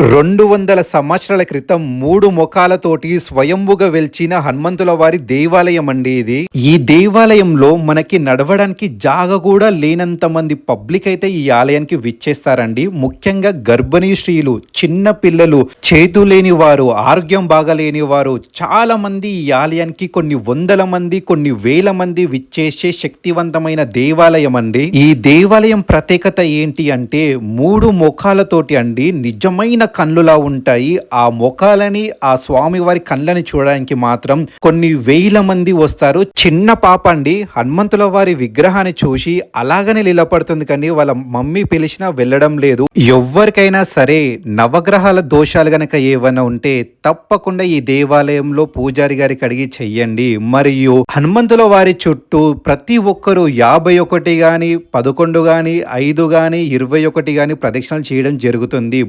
రెండు వందల సంవత్సరాల క్రితం మూడు ముఖాలతోటి స్వయంభుగా వెలిచిన హనుమంతుల వారి దేవాలయం అండి ఇది. ఈ దేవాలయంలో మనకి నడవడానికి జాగ కూడా లేనంత మంది పబ్లిక్ అయితే ఈ ఆలయానికి విచ్చేస్తారండి. ముఖ్యంగా గర్భిణీ స్త్రీలు చిన్న పిల్లలు చేతు లేని వారు ఆరోగ్యం బాగలేని వారు చాలా మంది ఈ ఆలయానికి కొన్ని వందల మంది కొన్ని వేల మంది విచ్చేసే శక్తివంతమైన దేవాలయం అండి. ఈ దేవాలయం ప్రత్యేకత ఏంటి అంటే మూడు ముఖాలతోటి అండి. నిజమైన కళ్ళులా ఉంటాయి. ఆ ముఖాలని ఆ స్వామి వారి కళ్ళని చూడడానికి మాత్రం కొన్ని వేల మంది వస్తారు. చిన్న పాప అండి. హనుమంతుల వారి విగ్రహాన్ని చూసి అలాగనే నిలబడుతుంది కానీ వాళ్ళ మమ్మీ పిలిచినా వెళ్ళడం లేదు. ఎవరికైనా సరే నవగ్రహాల దోషాలు గనక ఏమైనా ఉంటే తప్పకుండా ఈ దేవాలయంలో పూజారి గారికి అడిగి చెయ్యండి. మరియు హనుమంతుల వారి చుట్టూ ప్రతి ఒక్కరూ యాభై ఒకటి గాని పదకొండు గాని ఐదు గాని ఇరవై ఒకటి గాని ప్రదక్షిణలు చేయడం జరుగుతుంది.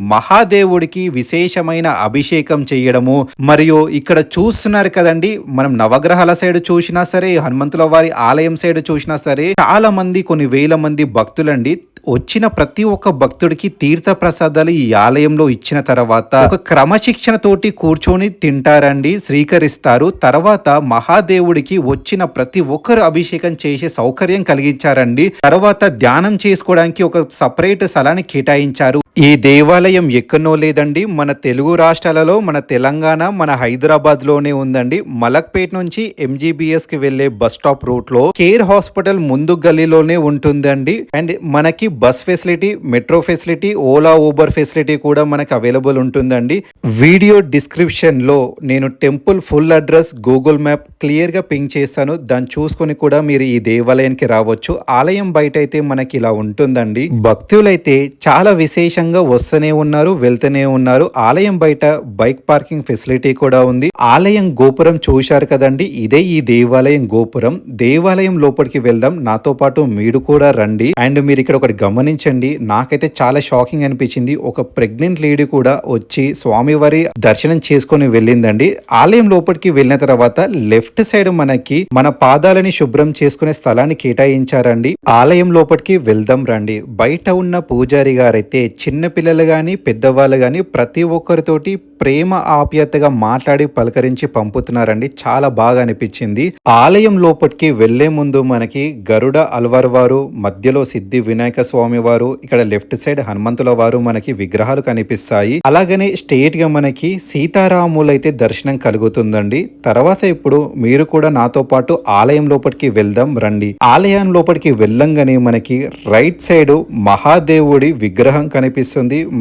దేవుడికి విశేషమైన అభిషేకం చేయడము. మరియు ఇక్కడ చూస్తున్నారు కదండి మనం నవగ్రహాల సైడ్ చూసినా సరే హనుమంతుల వారి ఆలయం సైడ్ చూసినా సరే చాలా మంది కొన్ని వేల మంది భక్తులండి వచ్చిన ప్రతి ఒక్క భక్తుడికి తీర్థ ప్రసాదాలు ఈ ఆలయంలో ఇచ్చిన తర్వాత ఒక క్రమశిక్షణ తోటి కూర్చొని తింటారండి స్వీకరిస్తారు. తర్వాత మహాదేవుడికి వచ్చిన ప్రతి ఒక్కరు అభిషేకం చేసే సౌకర్యం కలిగించారండి. తర్వాత ధ్యానం చేసుకోవడానికి ఒక సపరేట్ స్థలాన్ని కేటాయించారు. ఈ దేవాలయం ఎక్కడో లేదండి. మన తెలుగు రాష్ట్రాలలో మన తెలంగాణ మన హైదరాబాద్లోనే ఉందండి. మలక్పేట్ నుంచి ఎంజీబీఎస్కి వెళ్ళే బస్ స్టాప్ రూట్లో కేర్ హాస్పిటల్ ముందు గల్లీలోనే ఉంటుందండి. అండ్ మనకి bus facility metro facility Ola Uber facility కూడా మనకి అవైలబుల్ ఉంటుందండి. వీడియో డిస్క్రిప్షన్లో నేను temple full address Google map క్లియర్గా పింక్ చేస్తాను. దాన్ని చూసుకొని కూడా మీరు ఈ దేవాలయానికి రావచ్చు. ఆలయం బయట అయితే మనకి ఇలా ఉంటుందండి. భక్తులైతే చాలా విశేషంగా వస్తూనే ఉన్నారు వెళ్తూనే ఉన్నారు. ఆలయం బయట బైక్ పార్కింగ్ ఫెసిలిటీ కూడా ఉంది. ఆలయం గోపురం చూశారు కదండి? ఇదే ఈ దేవాలయం గోపురం. దేవాలయం లోపలికి వెళ్దాం. నాతో పాటు మీరు కూడా రండి. అండ్ మీరు ఇక్కడ ఒకటి గమనించండి. నాకైతే చాలా షాకింగ్ అనిపించింది. ఒక ప్రెగ్నెంట్ లేడీ కూడా వచ్చి స్వామివారి దర్శనం చేసుకొని వెళ్ళిందండి. ఆలయం లోపలికి వెళ్ళిన తర్వాత లెఫ్ట్ సైడ్ మనకి మన పాదాలని శుభ్రం చేసుకునే స్థలాన్ని కేటాయించారండి. ఆలయం లోపలికి వెళ్దాం రండి. బయట ఉన్న పూజారి గారైతే చిన్న పిల్లలు పెద్దవాళ్ళు కానీ ప్రతి ఒక్కరితోటి ప్రేమ ఆప్యాయతగా మాట్లాడి పలకరించి పంపుతున్నారండి. చాలా బాగా అనిపించింది. ఆలయం లోపలికి వెళ్ళే ముందు మనకి గరుడ అల్వార్ వారు మధ్యలో సిద్ధి వినాయక స్వామి వారు ఇక్కడ లెఫ్ట్ సైడ్ హనుమంతుల వారు మనకి విగ్రహాలు కనిపిస్తాయి. అలాగనే స్టేట్గా మనకి సీతారాములైతే దర్శనం కలుగుతుందండి. తర్వాత ఇప్పుడు మీరు కూడా నాతో పాటు ఆలయం లోపలికి వెళ్దాం రండి. ఆలయం లోపలికి వెళ్ళంగానే మనకి రైట్ సైడ్ మహాదేవుడి విగ్రహం కనిపిస్తుంది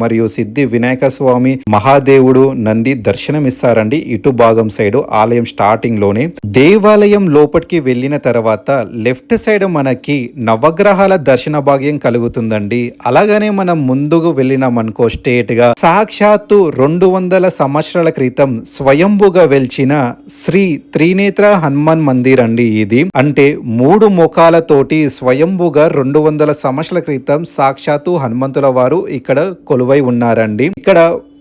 మరియు సిద్ధి వినాయక స్వామి మహాదేవుడు నంది దర్శనం ఇస్తారండి ఇటు భాగం సైడ్ ఆలయం స్టార్టింగ్లోనే. దేవాలయం లోపలికి వెళ్ళిన తర్వాత లెఫ్ట్ సైడ్ మనకి నవగ్రహాల దర్శన భాగ్యం కలుగుతుందండి. అలాగనే మనం ముందుకు వెళ్ళినాం అనుకో స్టేట్గా సాక్షాత్తు రెండు వందల సంవత్సరాల క్రితం స్వయంభుగా వెలిచిన శ్రీ త్రినేత్ర హనుమాన్ మందిర్ అండి ఇది. అంటే మూడు ముఖాలతోటి స్వయంభుగా రెండు వందల సంవత్సరాల క్రితం సాక్షాత్తు హనుమంతుల వారు ఇక్కడ ఇక్కడ కొలువై ఉన్నారండి. ఇక్కడ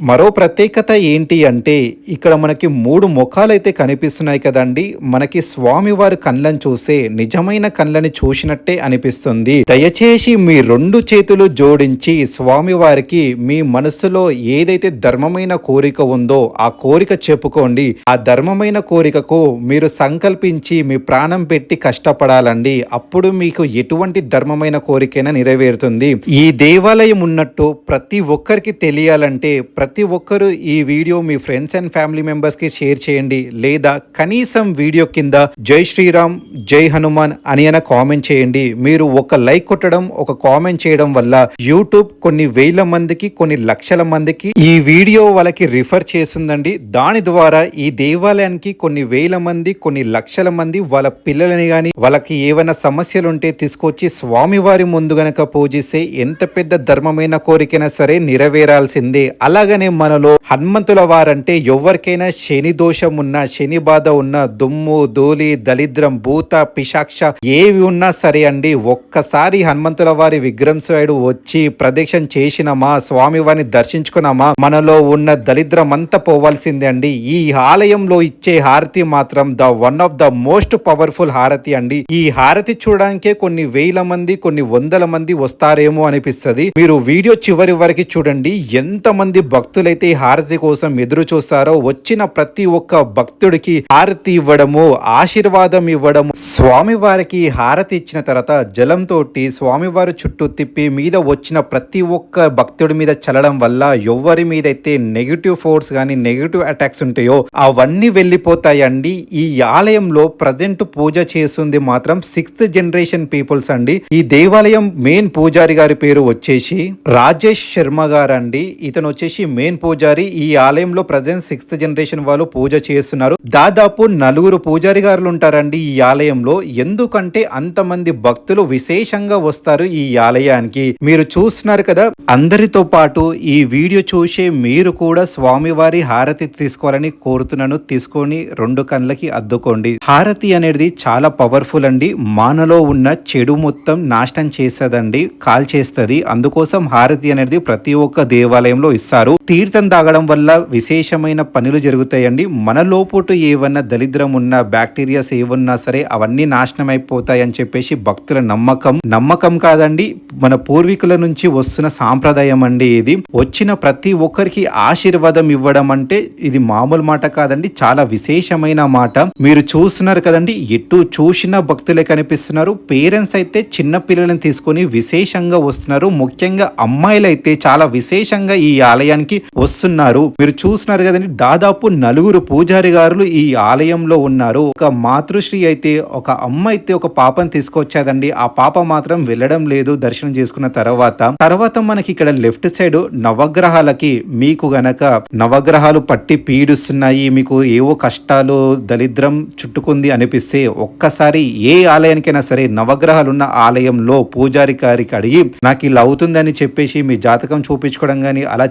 మరో ప్రత్యేకత ఏంటి అంటే ఇక్కడ మనకి మూడు ముఖాలైతే అయితే కనిపిస్తున్నాయి కదండి. మనకి స్వామివారి కళ్ళని చూసే నిజమైన కళ్ళని చూసినట్టే అనిపిస్తుంది. దయచేసి మీ రెండు చేతులు జోడించి స్వామివారికి మీ మనసులో ఏదైతే ధర్మమైన కోరిక ఉందో ఆ కోరిక చెప్పుకోండి. ఆ ధర్మమైన కోరికకు మీరు సంకల్పించి మీ ప్రాణం పెట్టి కష్టపడాలండి. అప్పుడు మీకు ఎటువంటి ధర్మమైన కోరికైనా నెరవేరుతుంది. ఈ దేవాలయం ఉన్నట్టు ప్రతి ఒక్కరికి తెలియాలంటే ప్రతి ప్రతి ఒక్కరు ఈ వీడియో మీ ఫ్రెండ్స్ అండ్ ఫ్యామిలీ మెంబర్స్కి షేర్ చేయండి. లేదా కనీసం వీడియో కింద జై శ్రీరామ్ జై హనుమాన్ అని అయినా కామెంట్ చేయండి. మీరు ఒక లైక్ కొట్టడం ఒక కామెంట్ చేయడం వల్ల యూట్యూబ్ కొన్ని వేల మందికి కొన్ని లక్షల మందికి ఈ వీడియో వాళ్ళకి రిఫర్ చేస్తుందండి. దాని ద్వారా ఈ దేవాలయానికి కొన్ని వేల మంది కొన్ని లక్షల మంది వాళ్ళ పిల్లలని గాని వాళ్ళకి ఏమైనా సమస్యలు ఉంటే తీసుకొచ్చి స్వామివారి ముందు గనక పూజిస్తే ఎంత పెద్ద ధర్మమైన కోరికైనా సరే నెరవేరాల్సిందే. అలాగని మనలో హనుమంతుల వారంటే ఎవరికైనా శని దోషం ఉన్నా శని బాధ ఉన్నా దుమ్ము ధూళి దరిద్రం భూత పిశాక్ష ఏవి ఉన్నా సరే అండి ఒక్కసారి హనుమంతుల వారి విగ్రహం సైడు వచ్చి ప్రదక్షిణ చేసినామా స్వామి వారిని దర్శించుకున్నామా మనలో ఉన్న దళిద్రం అంతా పోవాల్సిందే అండి. ఈ ఆలయంలో ఇచ్చే హారతి మాత్రం the one of the most powerful హారతి అండి. ఈ హారతి చూడడానికే కొన్ని వేల మంది కొన్ని వందల మంది వస్తారేమో అనిపిస్తుంది. మీరు వీడియో చివరి వరకు చూడండి. ఎంత మంది భక్తులు భక్తులైతే హారతి కోసం ఎదురు చూస్తారో వచ్చిన ప్రతి ఒక్క భక్తుడికి హారతి ఇవ్వడము ఆశీర్వాదం ఇవ్వడము. స్వామి వారికి హారతి ఇచ్చిన తర్వాత జలంతో స్వామివారు చుట్టూ తిప్పి మీద వచ్చిన ప్రతి ఒక్క భక్తుడి మీద చల్లడం వల్ల ఎవరి మీద అయితే నెగిటివ్ ఫోర్స్ కానీ నెగిటివ్ అటాక్స్ ఉంటాయో అవన్నీ వెళ్ళిపోతాయండి. ఈ ఆలయంలో ప్రజెంట్ పూజ చేస్తుంది మాత్రం సిక్స్త్ జనరేషన్ పీపుల్స్ అండి. ఈ దేవాలయం మెయిన్ పూజారి గారి పేరు వచ్చేసి రాజేష్ శర్మ గారు అండి ఇతను వచ్చేసి మెయిన్ పూజారి ఈ ఆలయంలో ప్రజెంట్ సిక్స్త్ జనరేషన్ వాళ్ళు పూజ చేస్తున్నారు. దాదాపు నలుగురు పూజారి గారులు ఉంటారండి ఈ ఆలయంలో. ఎందుకంటే అంతమంది భక్తులు విశేషంగా వస్తారు ఈ ఆలయానికి. మీరు చూస్తున్నారు కదా అందరితో పాటు ఈ వీడియో చూసే మీరు కూడా స్వామివారి హారతి తీసుకోవాలని కోరుతున్నాను. తీసుకొని రెండు కళ్ళకి అద్దుకోండి. హారతి అనేది చాలా పవర్ఫుల్ అండి. మానలో ఉన్న చెడు మొత్తం నాశనం చేసేదండి కాల్ చేస్తుంది అందుకోసం హారతి అనేది ప్రతి ఒక్క దేవాలయంలో ఇస్తారు. తీర్థం తాగడం వల్ల విశేషమైన పనులు జరుగుతాయండి. మన లోపుటు ఏమన్నా దరిద్రం ఉన్నా బ్యాక్టీరియాస్ ఏమున్నా సరే అవన్నీ నాశనం అయిపోతాయి అని చెప్పేసి భక్తుల నమ్మకం. నమ్మకం కాదండి మన పూర్వీకుల నుంచి వస్తున్న సాంప్రదాయం అండి ఇది. వచ్చిన ప్రతి ఒక్కరికి ఆశీర్వాదం ఇవ్వడం అంటే ఇది మామూలు మాట కాదండి చాలా విశేషమైన మాట. మీరు చూస్తున్నారు కదండి ఎటు చూసిన భక్తులే కనిపిస్తున్నారు. పేరెంట్స్ అయితే చిన్న పిల్లలను తీసుకొని విశేషంగా వస్తున్నారు. ముఖ్యంగా అమ్మాయిలు అయితే చాలా విశేషంగా ఈ ఆలయానికి వస్తున్నారు. మీరు చూస్తున్నారు కదండి దాదాపు నలుగురు పూజారి గారులు ఈ ఆలయంలో ఉన్నారు. ఒక మాతృశ్రీ అయితే ఒక అమ్మ అయితే ఒక పాపను తీసుకొచ్చాదండి. ఆ పాప మాత్రం వెళ్ళడం లేదు దర్శనం చేసుకున్న తర్వాత. తర్వాత మనకి ఇక్కడ లెఫ్ట్ సైడ్ నవగ్రహాలకి మీకు గనక నవగ్రహాలు పట్టి పీడిస్తున్నాయి మీకు ఏవో కష్టాలు దరిద్రం చుట్టుకుంది అనిపిస్తే ఒక్కసారి ఏ ఆలయానికైనా సరే నవగ్రహాలు ఉన్న ఆలయంలో పూజారి గారికి అడిగి నాకు ఇలా అవుతుందని చెప్పేసి మీ జాతకం చూపించుకోవడం కానీ అలా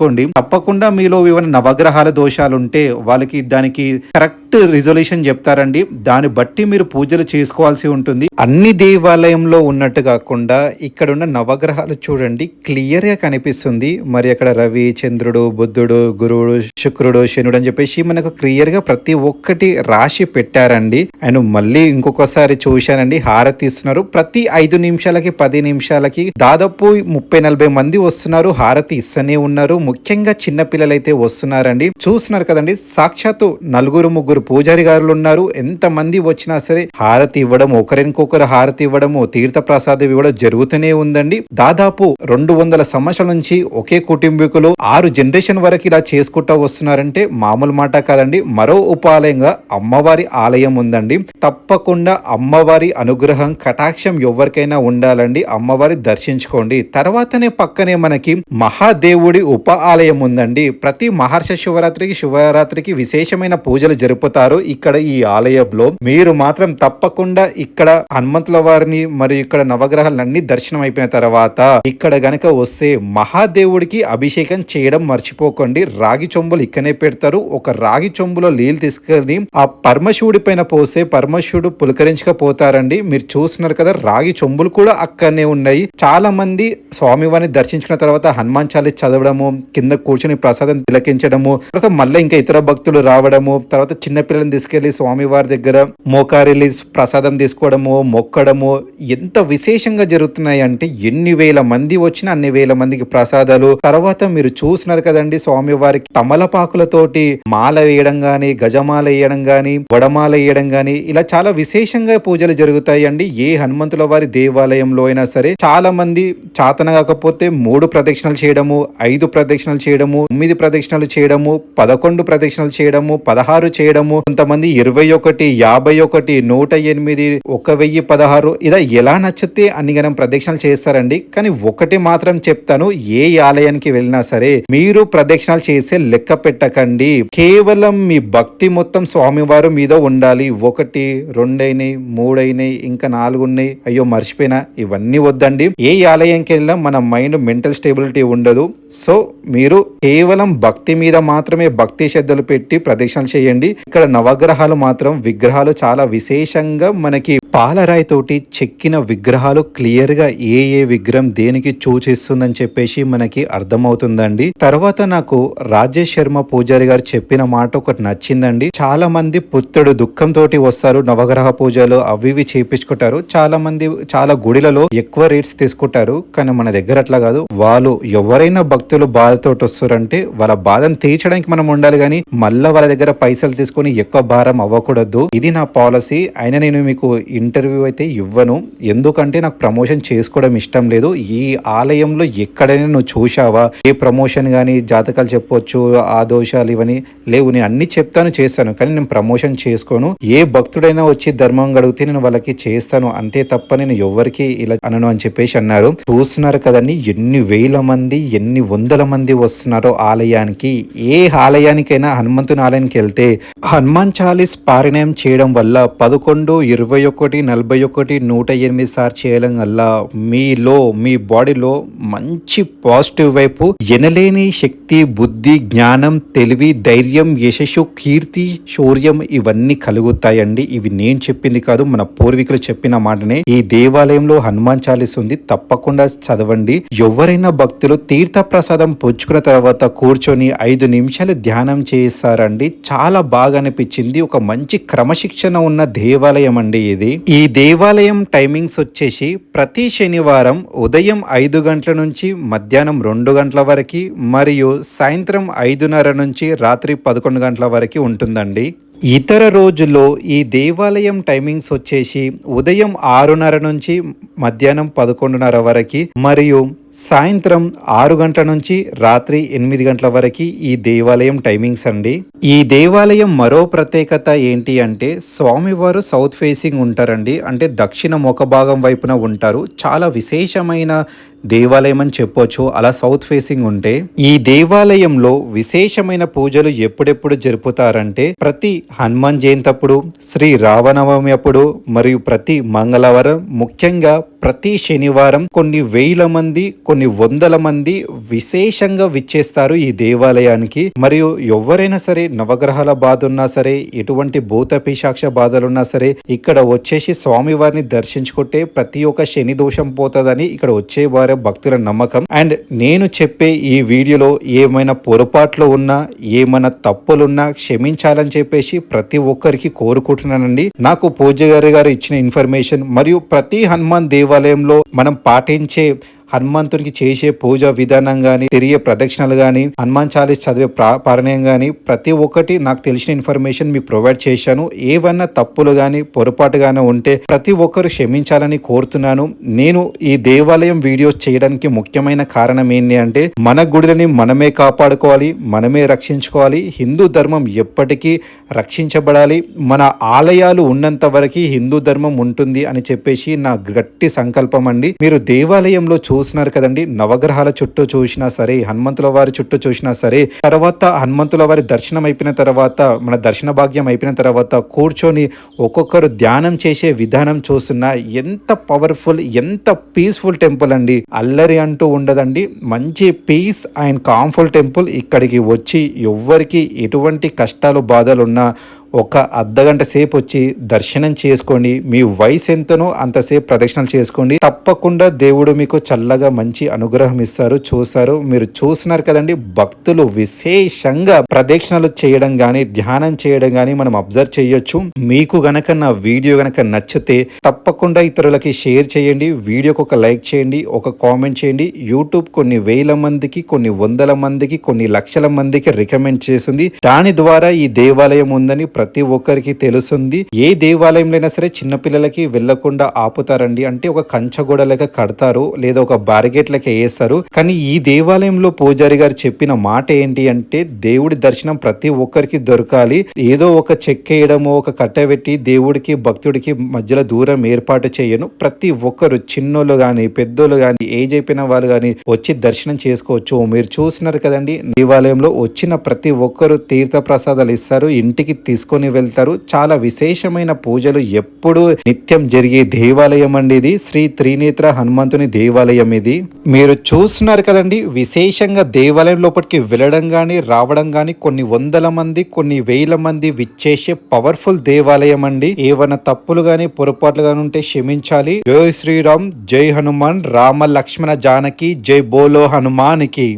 చేయించుకోండి తప్పకుండా మీలో ఏమైనా నవగ్రహాల దోషాలు ఉంటే వాళ్ళకి దానికి కరెక్ట్ రిజల్యూషన్ చెప్తారండి. దాన్ని బట్టి మీరు పూజలు చేసుకోవాల్సి ఉంటుంది. అన్ని దేవాలయంలో ఉన్నట్టు కాకుండా ఇక్కడ ఉన్న నవగ్రహాలు చూడండి. క్లియర్గా కనిపిస్తుంది. మరి అక్కడ రవి చంద్రుడు బుద్ధుడు గురువుడు శుక్రుడు శనుడు అని చెప్పేసి మనకు క్లియర్గా ప్రతి ఒక్కటి రాసి పెట్టారండి. అండ్ మళ్ళీ ఇంకొకసారి చూశానండి. హారతి ఇస్తున్నారు ప్రతి ఐదు నిమిషాలకి పది నిమిషాలకి దాదాపు ముప్పై నలభై మంది వస్తున్నారు. హారతి ఇస్తూనే ఉన్నారు. ముఖ్యంగా చిన్న పిల్లలైతే వస్తున్నారండి. చూస్తున్నారు కదండి. సాక్షాత్తు నలుగురు ముగ్గురు పూజారి గారులు ఉన్నారు. ఎంత మంది వచ్చినా సరే హారతి ఇవ్వడం ఒకరికొకరు హారతి ఇవ్వడము తీర్థ ప్రసాదం ఇవ్వడం జరుగుతూనే ఉందండి. దాదాపు రెండు వందల సంవత్సరాల నుంచి ఒకే కుటుంబీకులు ఆరు జనరేషన్ వరకు ఇలా చేసుకుంటా వస్తున్నారంటే మామూలు మాట కాదండి. మరో ఉపాలయంగా అమ్మవారి ఆలయం ఉందండి. తప్పకుండా అమ్మవారి అనుగ్రహం కటాక్షం ఎవరికైనా ఉండాలండి. అమ్మవారి దర్శించుకోండి. తర్వాతనే పక్కనే మనకి మహాదేవుడి ఉప ఆలయం ఉందండి. ప్రతి మహర్ష శివరాత్రికి శివరాత్రికి విశేషమైన పూజలు జరుపుతారు ఇక్కడ ఈ ఆలయంలో మీరు మాత్రం తప్పకుండా ఇక్కడ హనుమంతుల వారిని మరియు ఇక్కడ నవగ్రహాలన్నీ దర్శనం అయిపోయిన తర్వాత ఇక్కడ గనక వస్తే మహాదేవుడికి అభిషేకం చేయడం మర్చిపోకండి. రాగి చెంబులు ఇక్కడనే పెడతారు. ఒక రాగి చెంబులో నీళ్ళు తీసుకెళ్ళి ఆ పరమశివుడి పైన పోస్తే పరమశివుడు పులకరించకపోతారండి. మీరు చూస్తున్నారు కదా రాగి చెంబులు కూడా అక్కడనే ఉన్నాయి. చాలా మంది స్వామివారిని దర్శించుకున్న తర్వాత హనుమాన్ చాలీస్ చదవడము కింద కూర్చొని ప్రసాదం తిలకించడము తర్వాత మళ్ళీ ఇంకా ఇతర భక్తులు రావడము తర్వాత చిన్న పిల్లల్ని తీసుకెళ్ళి స్వామివారి దగ్గర మోకారెళ్ళి ప్రసాదం తీసుకోవడము మొక్కడము ఎంత విశేషంగా జరుగుతున్నాయి అంటే ఎన్ని వేల మంది వచ్చినా అన్ని వేల మందికి ప్రసాదాలు. తర్వాత మీరు చూసినారు కదండి స్వామివారికి తమలపాకులతోటి మాల వేయడం గాని గజమాల వేయడం గాని వడమాల వేయడం గాని ఇలా చాలా విశేషంగా పూజలు జరుగుతాయి అండి ఏ హనుమంతుల వారి దేవాలయంలో అయినా సరే చాలా మంది చాతన కాకపోతే మూడు ప్రదక్షిణలు చేయడము ఐదు ప్రదక్షిణలు చేయడము తొమ్మిది ప్రదక్షిణలు చేయడము పదకొండు ప్రదక్షిణలు చేయడము పదహారు చేయడము కొంతమంది ఇరవై ఒకటి యాభై ఒకటి నూట ఎనిమిది ఒక వెయ్యి పదహారు ఇలా ఎలా నచ్చితే అన్ని గణం ప్రదక్షిణలు చేస్తారండి. కానీ ఒకటి మాత్రం చెప్తాను ఏ ఆలయానికి వెళ్ళినా సరే మీరు ప్రదక్షిణాలు చేసే లెక్క పెట్టకండి. కేవలం మీ భక్తి మొత్తం స్వామివారు మీద ఉండాలి. ఒకటి రెండైనాయి మూడైనాయి ఇంకా నాలుగు ఉన్నాయి అయ్యో మర్చిపోయినా ఇవన్నీ వద్దండి. ఏ ఆలయంకి వెళ్ళినా మన మైండ్ మెంటల్ స్టేబిలిటీ ఉండదు. సో మీరు కేవలం భక్తి మీద మాత్రమే భక్తి శ్రద్ధలు పెట్టి ప్రదక్షిణలు చేయండి. ఇక్కడ ఇక్కడ నవగ్రహాలు మాత్రం విగ్రహాలు చాలా విశేషంగా మనకి పాలరాయి తోటి చెక్కిన విగ్రహాలు క్లియర్గా ఏ ఏ విగ్రహం దేనికి సూచిస్తుందని చెప్పేసి మనకి అర్థమవుతుందండి. తర్వాత నాకు రాజేష్ శర్మ పూజారి గారు చెప్పిన మాట ఒకటి నచ్చిందండి. చాలా మంది పుత్రుడు దుఃఖం తోటి వస్తారు నవగ్రహ పూజలు అవి ఇవి చేపించుకుంటారు. చాలా మంది చాలా గుడిలలో ఎక్కువ రేట్స్ తీసుకుంటారు. కానీ మన దగ్గర అట్లా కాదు. వాళ్ళు ఎవరైనా భక్తులు బాధతోటి వస్తారంటే వాళ్ళ బాధను తీర్చడానికి మనం ఉండాలి. కానీ మళ్ళా వాళ్ళ దగ్గర పైసలు తీసుకొని ఎక్కువ భారం అవ్వకూడదు. ఇది నా పాలసీ. అయినా నేను మీకు ఇంటర్వ్యూ అయితే ఇవ్వను. ఎందుకంటే నాకు ప్రమోషన్ చేసుకోవడం ఇష్టం లేదు. ఈ ఆలయంలో ఎక్కడైనా నువ్వు చూసావా ఏ ప్రమోషన్ కానీ జాతకాలు చెప్పొచ్చు ఆ దోషాలు ఇవన్నీ లేవు. నేను అన్ని చెప్తాను చేస్తాను. కానీ నేను ప్రమోషన్ చేసుకోను. ఏ భక్తుడైనా వచ్చి ధర్మం గడిగితే నేను వాళ్ళకి చేస్తాను. అంతే తప్ప నేను ఎవరికి ఇలా అనను అని చెప్పేసి అన్నారు. చూస్తున్నారు కదండి ఎన్ని వేల మంది ఎన్ని వందల మంది వస్తున్నారో ఆలయానికి. ఏ ఆలయానికైనా హనుమంతుని ఆలయానికి వెళ్తే హనుమాన్ చాలీస్ పారాయణం చేయడం వల్ల పదకొండు ఇరవై ఒకటి నలభై ఒకటి నూట ఎనిమిది సార్లు చేయడం వల్ల మీలో మీ బాడీలో మంచి పాజిటివ్ వైపు ఎనలేని శక్తి బుద్ధి జ్ఞానం తెలివి ధైర్యం యశస్సు కీర్తి శౌర్యం ఇవన్నీ కలుగుతాయండి. ఇవి నేను చెప్పింది కాదు మన పూర్వీకులు చెప్పిన మాటనే. ఈ దేవాలయంలో హనుమాన్ చాలీస్ ఉంది. తప్పకుండా చదవండి. ఎవరైనా భక్తులు తీర్థ ప్రసాదం పుచ్చుకున్న తర్వాత కూర్చొని ఐదు నిమిషాలు ధ్యానం చేస్తారండి చాలా బాగా అనిపించింది ఒక మంచి క్రమశిక్షణ ఉన్న దేవాలయం అండి ఇది. ఈ దేవాలయం టైమింగ్స్ వచ్చేసి ప్రతి శనివారం ఉదయం ఐదు గంటల నుంచి మధ్యాహ్నం రెండు గంటల వరకు మరియు సాయంత్రం ఐదున్నర నుంచి రాత్రి పదకొండు గంటల వరకు ఉంటుందండి. ఇతర రోజుల్లో ఈ దేవాలయం టైమింగ్స్ వచ్చేసి ఉదయం ఆరున్నర నుంచి మధ్యాహ్నం పదకొండున్నర వరకు మరియు సాయంత్రం ఆరు గంటల నుంచి రాత్రి ఎనిమిది గంటల వరకు ఈ దేవాలయం టైమింగ్స్ అండి. ఈ దేవాలయం మరో ప్రత్యేకత ఏంటి అంటే స్వామివారు సౌత్ ఫేసింగ్ ఉంటారండి. అంటే దక్షిణ ముఖ భాగం వైపున ఉంటారు. చాలా విశేషమైన దేవాలయం అని చెప్పొచ్చు. అలా సౌత్ ఫేసింగ్ ఉంటే ఈ దేవాలయంలో విశేషమైన పూజలు ఎప్పుడెప్పుడు జరుపుతారంటే ప్రతి హనుమాన్ జయంతి అప్పుడు శ్రీ రావనవమి అప్పుడు మరియు ప్రతి మంగళవారం ముఖ్యంగా ప్రతి శనివారం కొన్ని వేల మంది కొన్ని వందల మంది విశేషంగా విచ్చేస్తారు ఈ దేవాలయానికి. మరియు ఎవరైనా సరే నవగ్రహాల బాధ ఉన్నా సరే ఎటువంటి భూత పిశాక్ష బాధలున్నా సరే ఇక్కడ వచ్చేసి స్వామివారిని దర్శించుకుంటే ప్రతి ఒక్క శని దోషం పోతుందని ఇక్కడ వచ్చే వారి భక్తుల నమ్మకం. అండ్ నేను చెప్పే ఈ వీడియోలో ఏమైనా పొరపాట్లు ఉన్నా ఏమైనా తప్పులున్నా క్షమించాలని చెప్పేసి ప్రతి ఒక్కరికి కోరుకుంటున్నానండి. నాకు పూజ గారి గారు ఇచ్చిన ఇన్ఫర్మేషన్ మరియు ప్రతి హనుమాన్ దేవాలయంలో మనం పాటించే హనుమంతునికి చేసే పూజ విధానం కానీ తిరిగే ప్రదక్షిణలు కానీ హనుమాన్ చాలీస్ చదివే ప్రా కానీ ప్రతి ఒక్కటి నాకు తెలిసిన ఇన్ఫర్మేషన్ మీకు ప్రొవైడ్ చేశాను. ఏవన్నా తప్పులు కానీ పొరపాటు కానీ ఉంటే ప్రతి ఒక్కరు క్షమించాలని కోరుతున్నాను. నేను ఈ దేవాలయం వీడియోస్ చేయడానికి ముఖ్యమైన కారణం ఏంటి అంటే మన గుడిని మనమే కాపాడుకోవాలి మనమే రక్షించుకోవాలి. హిందూ ధర్మం ఎప్పటికీ రక్షించబడాలి. మన ఆలయాలు ఉన్నంత వరకు హిందూ ధర్మం ఉంటుంది అని చెప్పేసి నా గట్టి సంకల్పం అండి. మీరు దేవాలయంలో చూ చూస్తున్నారు కదండి. నవగ్రహాల చుట్టూ చూసినా సరే హనుమంతుల వారి చుట్టూ చూసినా సరే తర్వాత హనుమంతుల వారి దర్శనం అయిపోయిన తర్వాత మన దర్శన భాగ్యం అయిపోయిన తర్వాత కూర్చొని ఒక్కొక్కరు ధ్యానం చేసే విధానం చూస్తున్నా ఎంత పవర్ఫుల్ ఎంత పీస్ఫుల్ టెంపుల్ అండి. అల్లరి అంటూ ఉండదండి. మంచి పీస్ అండ్ కాంఫుల్ టెంపుల్ ఇక్కడికి వచ్చి ఎవ్వరికి ఎటువంటి కష్టాలు బాధలు ఉన్నా ఒక అర్ధగంట సేపు వచ్చి దర్శనం చేసుకోండి. మీ వయసు ఎంతనో అంతసేపు ప్రదక్షిణలు చేసుకోండి. తప్పకుండా దేవుడు మీకు చల్లగా మంచి అనుగ్రహం ఇస్తారు చూస్తారు. మీరు చూస్తున్నారు కదండి భక్తులు విశేషంగా ప్రదక్షిణలు చేయడం కానీ ధ్యానం చేయడం కానీ మనం అబ్జర్వ్ చేయొచ్చు. మీకు గనక నా వీడియో గనక నచ్చితే తప్పకుండా ఇతరులకి షేర్ చేయండి. వీడియోకి ఒక లైక్ చేయండి ఒక కామెంట్ చేయండి. యూట్యూబ్ కొన్ని వేల మందికి కొన్ని వందల మందికి కొన్ని లక్షల మందికి రికమెండ్ చేస్తుంది. దాని ద్వారా ఈ దేవాలయం ఉందని ప్రతి ఒక్కరికి తెలుస్తుంది ఏ దేవాలయంలోనైనా సరే చిన్నపిల్లలకి వెళ్ళకుండా ఆపుతారండి. అంటే ఒక కంచగోడ లెక్క కడతారు లేదా ఒక బారిగేట్ లెక్క వేస్తారు. కానీ ఈ దేవాలయంలో పూజారి గారు చెప్పిన మాట ఏంటి అంటే దేవుడి దర్శనం ప్రతి ఒక్కరికి దొరకాలి. ఏదో ఒక చెక్క వేయడము ఒక కట్టబెట్టి దేవుడికి భక్తుడికి మధ్యలో దూరం ఏర్పాటు చేయను. ప్రతి ఒక్కరు చిన్నోళ్ళు గాని పెద్దోళ్ళు గాని ఏజ్ అయిపోయిన వాళ్ళు గాని వచ్చి దర్శనం చేసుకోవచ్చు. మీరు చూసినారు కదండి దేవాలయంలో వచ్చిన ప్రతి ఒక్కరు తీర్థ ప్రసాదాలు ఇస్తారు. ఇంటికి తీసుకు తీసుకొని వెళ్తారు. చాలా విశేషమైన పూజలు ఎప్పుడు నిత్యం జరిగే దేవాలయం అండి ఇది. శ్రీ త్రినేత్ర హనుమంతుని దేవాలయం ఇది. మీరు చూస్తున్నారు కదండి విశేషంగా దేవాలయం లోపలికి వెళ్ళడం కానీ రావడం కానీ కొన్ని వందల మంది కొన్ని వేల మంది విచ్చేసే పవర్ఫుల్ దేవాలయం అండి. ఏవైనా తప్పులు గాని పొరపాట్లు గాని ఉంటే క్షమించాలి. జై శ్రీరామ్ జై హనుమాన్ రామ లక్ష్మణ జానకి జై బోలో హనుమానికి.